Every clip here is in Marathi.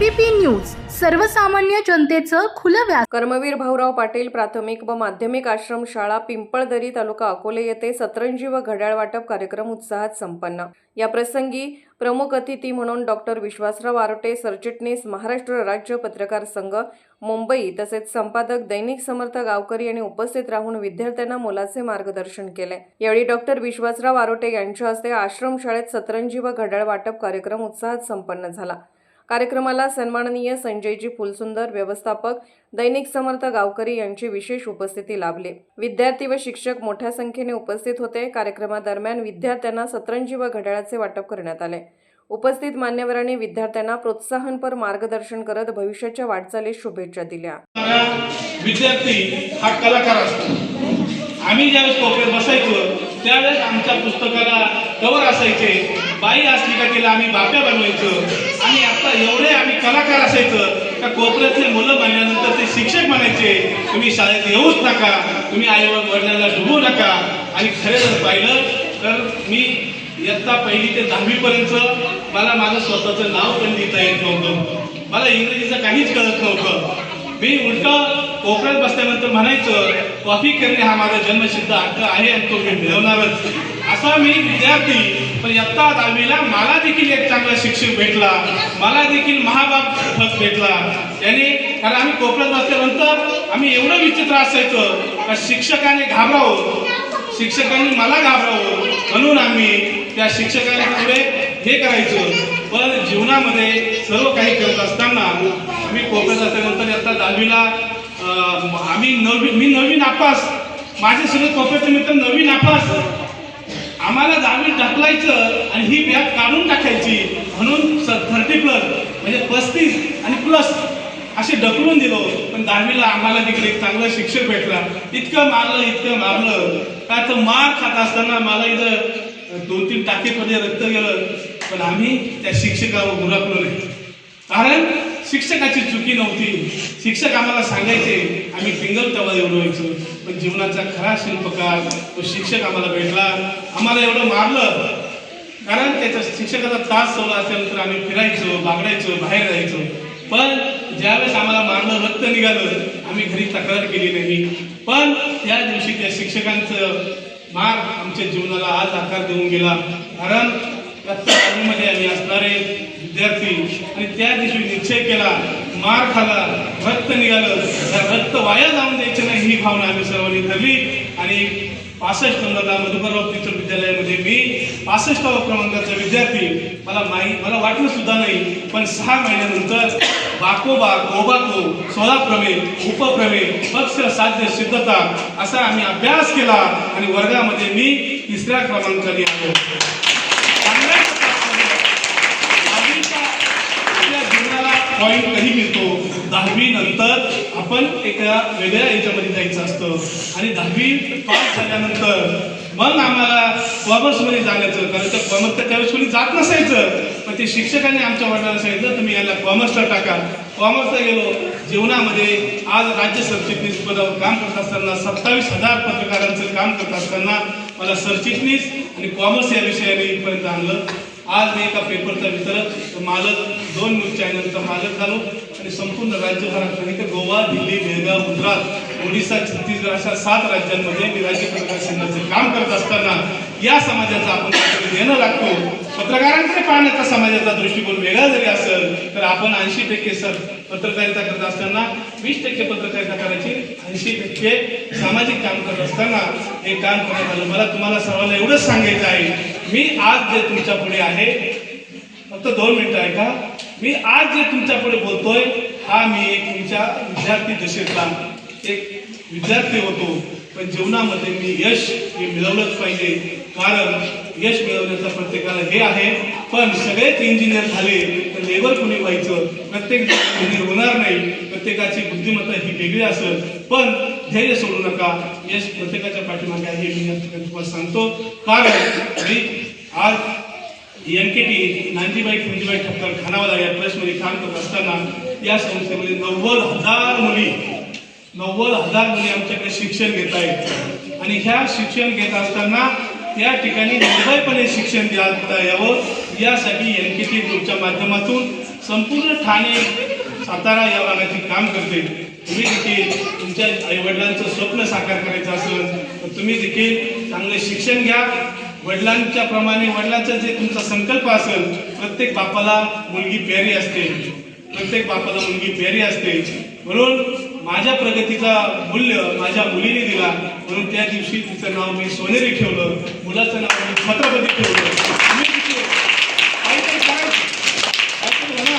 एबीपी न्यूज सर्वसामान्य जनतेचं खुलं व्यास कर्मवीर भाऊराव पाटील प्राथमिक व माध्यमिक आश्रम शाळा पिंपळदरी तालुका अकोले येथे सतरंजी व घड्याळ वाटप कार्यक्रम उत्साहात संपन्न. या प्रसंगी प्रमुख अतिथी म्हणून डॉक्टर विश्वासराव आरोटे सरचिटणीस महाराष्ट्र राज्य पत्रकार संघ मुंबई तसेच संपादक दैनिक समर्थ गावकरी यांनी उपस्थित राहून विद्यार्थ्यांना मोलाचे मार्गदर्शन केले. यावेळी डॉक्टर विश्वासराव आरोटे यांच्या हस्ते आश्रम शाळेत सतरंजी व घड्याळ वाटप कार्यक्रम उत्साहात संपन्न झाला. कार्यक्रमाला सन्माननीय संजयजी फुलसुंदर व्यवस्थापक दैनिक समर्थ गावकरी यांची विशेष उपस्थिती लाभली. विद्यार्थी व शिक्षक मोठ्या संख्येने उपस्थित होते. कार्यक्रमादरम्यान विद्यार्थ्यांना सतरंजी व घड्याळाचे वाटप करण्यात आले. उपस्थित मान्यवरांनी विद्यार्थ्यांना प्रोत्साहनपर मार्गदर्शन करत भविष्याच्या वाटचालीस शुभेच्छा दिल्या. विद्यार्थी हा कलाकार असतो. आम्ही ज्यावेळेस बसायचो त्यावेळेस आमच्या पुस्तकाला कवर असायचे. बाई असली का तिला आम्ही बाप्या बनवायचो? आणि आता एवढे आम्ही कलाकार असायचं का कोपऱ्यातले मुलं बनल्यानंतर ते शिक्षक म्हणायचे तुम्ही शाळेत येऊच नका तुम्ही आई वडिलांना डुबू नका. आणि खरे जर पाहिलं तर मी इयत्ता पहिली ते दहावीपर्यंत मला माझं स्वतःचं नाव पण लिहिता येत नव्हतं. मला इंग्रजीचं काहीच कळत नव्हतं. मी उलट कोपऱ्यात बसल्यानंतर म्हणायचं कॉफी करणे हा माझा जन्मसिद्ध हक्क आहे आणि तो मी मिळवणारच. असा मी विद्यार्थी पण इयत्ता दहावीला मला देखील एक चांगला शिक्षक भेटला. मला देखील महाबाप फत भेटला. त्याने कारण आम्ही कोपऱ्यात बसल्यानंतर आम्ही एवढं विचित्र असायचं. का शिक्षकाने घाबरावं. शिक्षकांनी मला घाबरावं. म्हणून आम्ही त्या शिक्षकांना पुढे हे करायचो. पण जीवनामध्ये सर्व काही करत असताना आम्ही कोकणात असल्यानंतर आता दहावीला आम्ही नवी मी नवीन आपास. माझे सगळे कोकणाचे मित्र नवीन आपास. आम्हाला जामीन ढकलायचं आणि ही बॅग काढून टाकायची म्हणून थर्टी प्लस म्हणजे पस्तीस आणि प्लस असे ढकलून दिलो. पण दहावीला आम्हाला तिकडे चांगलं शिक्षक भेटला. इतकं मारलं इतकं मारलं. काय तर मार खात असताना मला इथं दोन तीन टाकेमध्ये रक्त गेलं. पण आम्ही त्या शिक्षकावर गुरापलो नाही. कारण शिक्षकाची चुकी नव्हती. शिक्षक आम्हाला सांगायचे आम्ही फिंगर टवा एवढं व्हायचो पण जीवनाचा खरा शिल्पकार तो शिक्षक आम्हाला भेटला. आम्हाला एवढं मारलं. कारण त्याच्या शिक्षकाचा तास सवला असल्यानंतर आम्ही फिरायचो बागडायचो बाहेर जायचो. पण ज्यावेळेस आम्हाला मारलं रक्त निघालं आम्ही घरी तक्रार केली नाही. पण त्या दिवशी त्या शिक्षकांचं मार आमच्या जीवनाला आज आकार देऊन गेला. कारण मध्ये आम्ही असणारे विद्यार्थी आणि त्या दिवशी निश्चय केला मार खाला रक्त निघालं. त्या रक्त वाया जाऊन द्यायचे नाही ही भावना आम्ही सर्वांनी धरली आणि पासष्ट नंबरला मधुकरराव टीचर विद्यालयामध्ये मी पासष्टावा क्रमांकाचा विद्यार्थी. मला माहीत मला वाटलं सुद्धा नाही पण सहा महिन्यानंतर बाकोबा गोबाको सोळा प्रमेय उपप्रमेय पक्ष साध्य सिद्धता असा आम्ही अभ्यास केला आणि वर्गामध्ये मी तिसऱ्या क्रमांकाने आलो चांगल्या दहावीचा आपल्या पॉईंटही मिळतो. दहावी नंतर आपण एका वेगळ्या याच्यामध्ये जायचं असतं. आणि दहावी पास झाल्यानंतर मग आम्हाला कॉमर्समध्ये जाण्याचं कारण तर कॉमर्स तर त्यावेळेस कोणी जात नसायचं. पण ते शिक्षकांनी आमच्या वडिलांना सांगितलं तुम्ही याला कॉमर्सला टाका. कॉमर्सला गेलो. जीवनामध्ये आज राज्य सरचिटणीस पदावर काम करत असताना सत्तावीस हजार पत्रकारांचं काम करत असताना मला सरचिटणीस आणि कॉमर्स या विषयाने इथपर्यंत आणलं. आज मी एका पेपरचा वितरक मालक दोन न्यूज चॅनलचा मालक झालो आणि संपूर्ण राज्यभरात नाही तर गोवा दिल्ली बेळगाव गुजरात ओडिसा छत्तीसगड अशा सात राज्यांमध्ये मी राज्य प्रकाशनाचं काम करत असताना या समाजाचा आपण घेणं देणं लागतो. पत्रकारांकडे पाहण्याचा समाजाचा दृष्टिकोन वेगळा जरी असेल तर आपण ऐंशी टक्के सर पत्रकारिता करत असताना वीस टक्के पत्रकारिता करायची ऐंशी टक्के सामाजिक काम करत असताना हे काम करण्यात आलं. मला तुम्हाला सर्वांना एवढंच सांगायचं आहे मी आज जे तुमच्यापुढे आहे फक्त दोन मिनिटं ऐका. मी आज जे तुमच्यापुढे बोलतोय हा मी एक तुमच्या विद्यार्थी दशेतला एक विद्यार्थी होतो. पण जीवनामध्ये मी यश हे मिळवलंच पाहिजे. कारण यश मिळवण्याचा प्रत्येकाला हे आहे. पण सगळेच इंजिनियर झाले तर लेबर कोणी व्हायचं? प्रत्येक इंजिनियर होणार नाही. प्रत्येकाची बुद्धिमत्ता ही वेगळी असेल. पण धैर्य सोडू नका. यश प्रत्येकाच्या पाठीमागे आहे हे मी या ठिकाणी तुम्हाला सांगतो. कारण मी आज N K T Nandibai Phunjibai Thakkar Khanawala या ट्रस्टमध्ये काम करत असताना या संस्थेमध्ये नव्वद हजार मुली नव्वद हजार मुली आमच्याकडे शिक्षण घेत आहेत. आणि ह्या शिक्षण घेत असताना त्या ठिकाणी निर्भयपणे शिक्षण देता यावं यासाठी एन के टी ग्रुपच्या माध्यमातून संपूर्ण ठाणे सातारा या भागाची काम करते. तुम्ही देखील तुमच्या आईवडिलांचं स्वप्न साकार करायचं असेल तर तुम्ही देखील चांगले शिक्षण घ्या. वडिलांच्या प्रमाणे वडिलांचा जे तुमचा संकल्प असेल प्रत्येक बापाला मुलगी प्यारी असते. प्रत्येक बापाला मुलगी प्यारी असते. म्हणून माझ्या प्रगतीचा मूल्य माझ्या मुलीने दिला. म्हणून त्या दिवशी तिचं नाव मी सोनेरी ठेवलं. मुलाचं नाव मी छत्रपती ठेवलं तुम्ही देखील काहीतरी करायचं. काहीतरी म्हणा.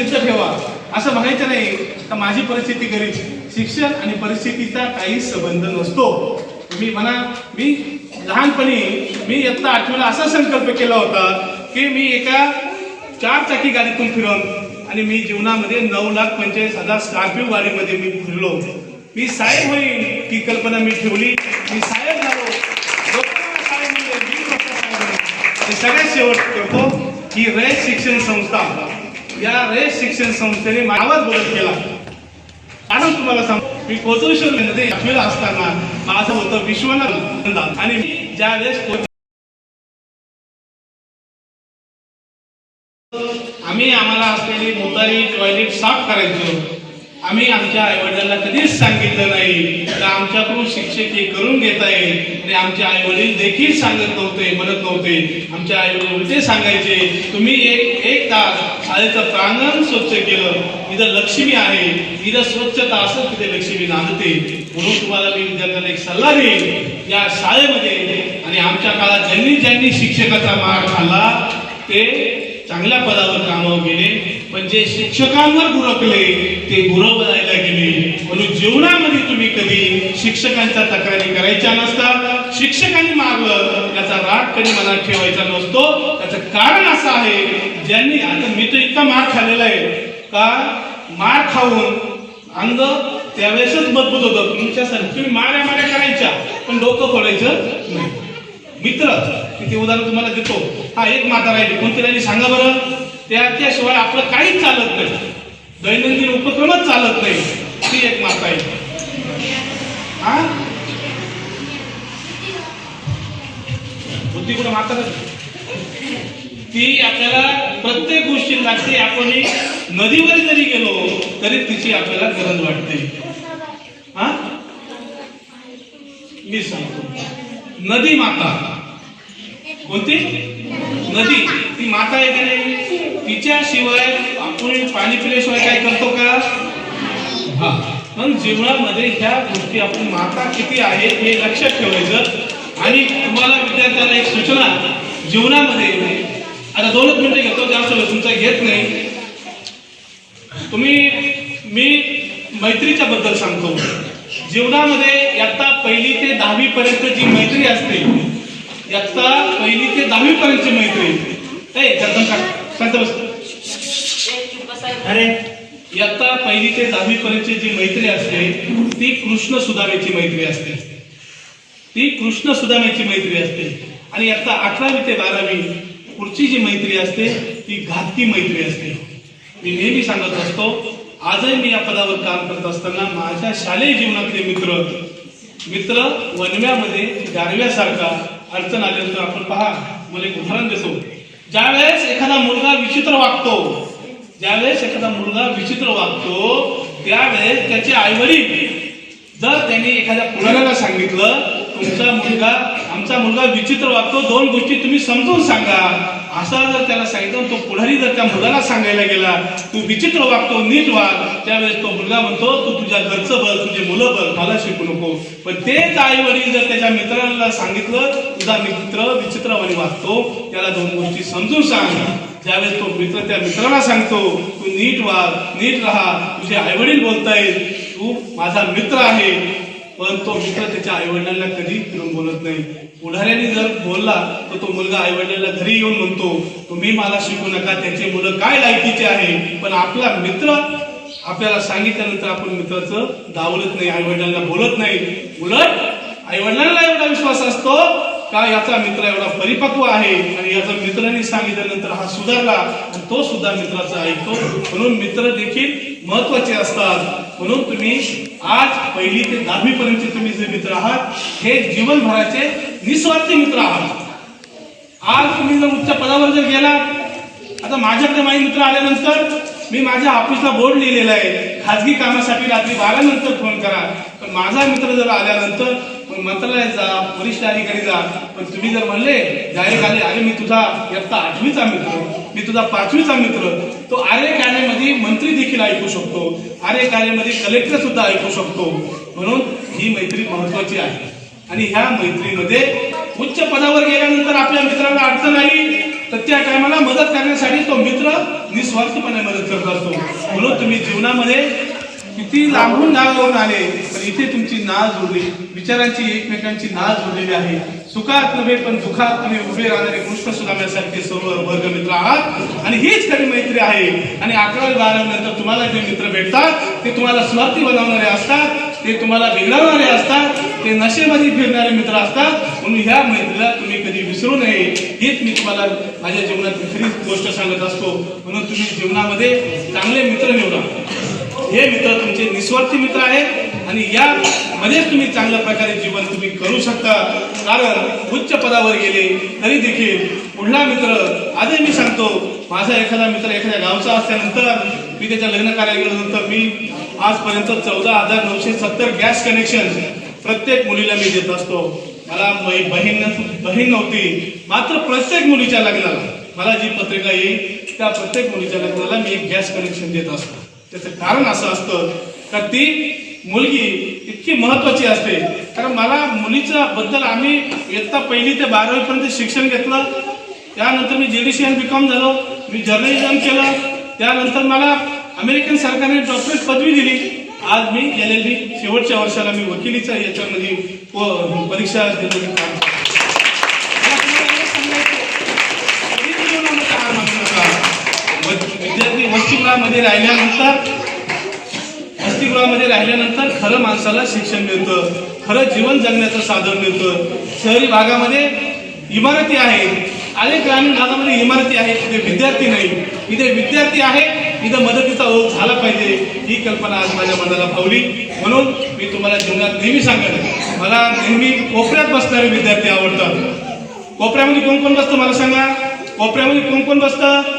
सिद्ध ठेवा. असं म्हणायचं नाही. तर माझी परिस्थिती गरीब. शिक्षण आणि परिस्थितीचा काही संबंध नसतो. मी म्हणा मी लहानपणी मी इयत्ता आठवीला असा संकल्प केला होता की मी एका चार चाकी गाडीतून फिरवून आणि मी जीवनामध्ये नऊ लाख पंचेचाळीस हजार स्कॉर्पिओ गाडीमध्ये मी फिरलो. मी साहेब होईल ही कल्पना मी ठेवली. मी साहेब झालो. सगळ्यात शेवट करतो ही रयत शिक्षण संस्था. या रयत शिक्षण संस्थेने माझा आवाज बदल केला. कारण तुम्हाला सांग मी कोचरेश्वरमध्ये आठवीला असताना माझं होतं विश्वनाथ आणि मी ज्यावेळेस को- आम्ही आम्हाला असलेली मोतारी टॉयलेट साफ करायचो. आम्ही आमच्या आईवडिलांना कधीच सांगितलं नाही. तर आमच्याकडून शिक्षक हे करून घेत येईल आणि आमचे आई वडील देखील सांगत नव्हते म्हणत नव्हते. आमच्या आई वडील उलटे सांगायचे तुम्ही एक एक तास शाळेचं प्रांगण स्वच्छ केलं. इथं लक्ष्मी आहे. इथं स्वच्छता असत तिथे लक्ष्मी नांदते. म्हणून तुम्हाला मी विद्यार्थ्यांना एक सल्ला देईन. या शाळेमध्ये आणि आमच्या काळात ज्यांनी ज्यांनी शिक्षकाचा मार खाल्ला ते चांगल्या पदावर कामावर गेले. पण जे शिक्षकांवर गुरकले ते गुरव बनायला गेले. म्हणून जीवनामध्ये तुम्ही कधी शिक्षकांच्या तक्रारी करायच्या नसतात शिक्षकांनी मारलं त्याचा राग कधी मनात ठेवायचा नसतो. त्याचं कारण असं आहे ज्यांनी आता मी तर इतका मार खाल्लेला आहे. का? मार खाऊन अंग त्यावेळेसच मजबूत होतं. तुमच्यासाठी तुम्ही माऱ्या माऱ्या करायच्या पण डोकं फोडायचं नाही. मित्र मी ते उदाहरण तुम्हाला देतो. हा एक माता राहिली कोणती राहिली सांगा बरं त्याच्याशिवाय आपलं काहीच चालत नाही. दैनंदिन उपक्रमच चालत नाही. ती एक माता आहे. हा? बुद्धी कुठं माता ती आपल्याला प्रत्येक गोष्टी लागते आपण ही नदीवर जरी गेलो तरी तिची आपल्याला गरज वाटते. हा? मी सांगतो. नदी माता. कोणती? नदी. ती माता आहे की नाही? तिच्याशिवाय आपण पाणी पिल्याशिवाय काय करतो का? हा. जीवनामध्ये ह्या गोष्टी आपण माता किती आहेत हे लक्षात ठेवायचं. आणि तुम्हाला विद्यार्थ्यांना एक सूचना. जीवनामध्ये आता दोनच मिनिटं घेतो जास्त वेळ तुमचा घेत नाही. तुम्ही मी मैत्रीच्या बद्दल सांगतो. जीवनामध्ये इयत्ता पहिली ते दहावी पर्यंत जी मैत्री असते इयत्ता पहिली ते दहावी पर्यंतची मैत्री अरे इयत्ता पहिली ते दहावी पर्यंतची जी मैत्री असते ती कृष्ण सुदामेची मैत्री असते. ती कृष्ण सुदामेची मैत्री असते. आणि इयत्ता अकरावी ते बारावी पुढची जी मैत्री असते ती घातकी मैत्री असते. मी नेहमी सांगत असतो आजही मी या पदावर काम करत असताना माझ्या शालेय जीवनातले मित्र मित्र वनव्यामध्ये गारव्यासारखा अडचण आल्यानंतर आपण पहा मला एक उदाहरण देतो. ज्यावेळेस एखादा मुलगा विचित्र वागतो ज्यावेळेस एखादा मुलगा विचित्र वागतो त्यावेळेस त्याचे आई वडील जर त्यांनी एखाद्या पुढाऱ्याला सांगितलं. तुमचा मुलगा आमचा मुलगा विचित्र वागतो दोन गोष्टी तुम्ही समजून सांगा. असा जर त्याला सांगितलं तो पुढारी जर त्या मुलाला सांगायला गेला तू विचित्र वागतो नीट वाग. त्यावेळेस तो मुलगा म्हणतो तू तुझ्या घरचं बघ तुझे मुलं बघ मला शिकू नको. पण तेच आई वडील जर त्याच्या मित्राला सांगितलं तुझा मित्र विचित्रवाणी वागतो त्याला दोन गोष्टी समजून सांग. ज्यावेळेस तो मित्र त्या मित्राला सांगतो तू नीट वाग नीट राहा तुझे आई वडील बोलतायत तू माझा मित्र आहे. पण तो मित्र त्याच्या आई वडिलांना कधी फिरून बोलत नाही. पुढाऱ्याने जर बोलला तर तो मुलगा आई वडिलांना घरी येऊन म्हणतो तुम्ही मला शिकू नका त्याचे मुलं काय लायकीचे आहे? पण आपला मित्र आपल्याला सांगितल्यानंतर आपण मित्राचं दावलत नाही आई वडिलांना बोलत नाही. उलट आई वडिलांना एवढा विश्वास असतो का याचा मित्र एवढा परिपक्व आहे? आणि याचा मित्राने सांगितल्यानंतर हा सुधारला आणि तो सुद्धा मित्राचा ऐकतो. म्हणून मित्र देखील महत्त्वाचे असतात. म्हणून तुम्ही आज पहिली ते दहावी पर्यंत तुम्ही जे मित्र आहात हे जीवनभराचे निस्वार्थी मित्र आहात. आज तुम्ही जर उच्च पदावर जर गेला आता माझ्याकडे माझे मित्र आल्यानंतर मी माझ्या ऑफिसला बोर्ड लिहिलेला आहे. खाजगी कामासाठी रात्री बारा नंतर फोन करा. पण माझा मित्र जर आल्यानंतर मंत्रालयात जा वरिष्ठ अधिकारी जा. पण तुम्ही जर म्हणले डायरेक्ट आले अरे मी तुझा इयत्ता आठवीचा मित्र मी तुझा पाचवीचा मित्र. तो आरे कार्यामध्ये मंत्री देखील ऐकू शकतो. आर्य कार्यामध्ये कलेक्टर सुद्धा ऐकू शकतो. म्हणून ही मैत्री महत्वाची आहे. आणि ह्या मैत्रीमध्ये उच्च पदावर गेल्यानंतर आपल्या मित्राला अडचण आली तर त्या टायमाला मदत करण्यासाठी तो मित्र निस्वार्थपणे मदत करत असतो. म्हणून तुम्ही जीवनामध्ये किती लांबून गावावरून आले पण इथे तुमची नाळ जोडली. विचारांची एकमेकांची नाळ जोडलेली आहे. सुखात नव्हे पण दुखात तुम्ही उभे राहणारे कृष्ण सुदाम्यासारखे सर्व वर्ग मित्र आहात. आणि हीच खरी मैत्री आहे. आणि अकरावी बारावी नंतर तुम्हाला जे मित्र भेटतात ते तुम्हाला स्मार्थी बनवणारे असतात ते तुम्हाला बिघडवणारे असतात ते नशेमध्ये फिरणारे मित्र असतात. म्हणून ह्या मैत्रीला तुम्ही कधी विसरू नये. हेच मी तुम्हाला माझ्या जीवनात खरी गोष्ट सांगत असतो. म्हणून तुम्ही जीवनामध्ये चांगले मित्र निवडा. हे मित्र तुमचे निस्वार्थी मित्र आहेत आणि या मध्येच तुम्ही चांगल्या प्रकारे जीवन तुम्ही करू शकता. कारण उच्च पदावर गेले तरी देखील पुढला मित्र आजही मी सांगतो माझा एखादा मित्र एखाद्या गावचा असल्यानंतर मी त्याच्या लग्न कार्याला गेल्यानंतर मी आजपर्यंत चौदा हजार नऊशे सत्तर गॅस कनेक्शन प्रत्येक मुलीला मी देत असतो. मला बहीण बहीण नव्हती मात्र प्रत्येक मुलीच्या लग्नाला मला जी पत्रिका येईल त्या प्रत्येक मुलीच्या लग्नाला मी एक गॅस कनेक्शन देत असतो. त्याचं कारण असं असतं का ती मुलगी इतकी महत्वाची असते. कारण मला मुलीच्या बद्दल आम्ही इयत्ता पहिली ते बारावी पर्यंत शिक्षण घेतलं. त्यानंतर मी जेडीसी बी बीकॉम झालो. मी जर्नलिझम केलं. त्यानंतर मला अमेरिकन सरकारने डॉक्टरेट पदवी दिली. आज मी एल एल बी शेवटच्या वर्षाला मी वकिलीचा याच्यामध्ये प- परीक्षा देण्याचं वसतिगृहामध्ये राहिल्यानंतर वसतिगृहामध्ये राहिल्यानंतर खरं माणसाला शिक्षण मिळतं खरं जीवन जगण्याचं साधन मिळतं. शहरी भागामध्ये इमारती आहेत आणि ग्रामीण भागामध्ये इमारती आहेत तिथे विद्यार्थी नाही. इथे विद्यार्थी आहे इथं मदतीचा ओघ झाला पाहिजे ही कल्पना आज माझ्या मनाला भावली. म्हणून मी तुम्हाला जीवनात नेहमी सांगेन मला नेहमी कोपऱ्यात बसणारे विद्यार्थी आवडतात. कोपऱ्यामध्ये कोण कोण बसतं मला सांगा? कोपऱ्यामध्ये कोण कोण बसतं?